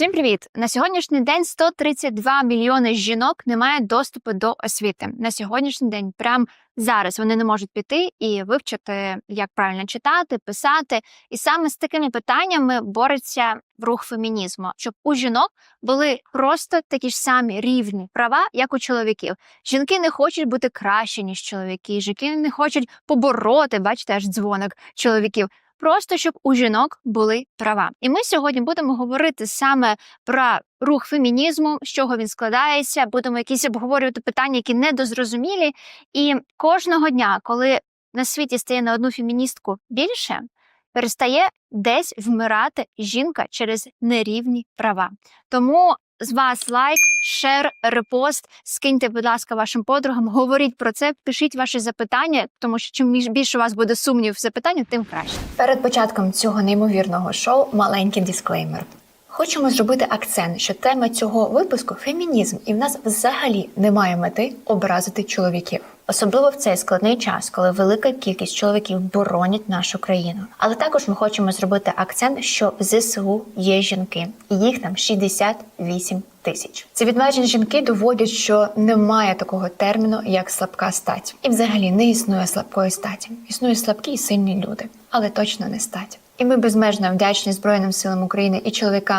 Всім привіт! На сьогоднішній день 132 мільйони жінок не мають доступу до освіти. На сьогоднішній день, прямо зараз, вони не можуть піти і вивчити, як правильно читати, писати. І саме з такими питаннями бореться рух фемінізму, щоб у жінок були просто такі ж самі рівні права, як у чоловіків. Жінки не хочуть бути краще ніж чоловіки. Жінки не хочуть побороти, бачите, аж дзвоник чоловіків. Просто щоб у жінок були права. І ми сьогодні будемо говорити саме про рух фемінізму, з чого він складається. Будемо якісь обговорювати питання, які недозрозумілі. І кожного дня, коли на світі стає на одну феміністку більше, перестає десь вмирати жінка через нерівні права. Тому з вас лайк, шер, репост. Скиньте, будь ласка, вашим подругам, говоріть про це, пишіть ваші запитання, тому що чим більше у вас буде сумнів в запитанню, тим краще. Перед початком цього неймовірного шоу маленький дисклеймер. Хочемо зробити акцент, що тема цього випуску фемінізм, і в нас взагалі немає мети образити чоловіків, особливо в цей складний час, коли велика кількість чоловіків боронять нашу країну. Але також ми хочемо зробити акцент, що в ЗСУ є жінки, і їх там 68 тисяч. Ці відважні жінки доводять, що немає такого терміну, як слабка стать, і взагалі не існує слабкої статі. Існують слабкі і сильні люди, але точно не стать. І ми безмежно вдячні Збройним силам України і чоловікам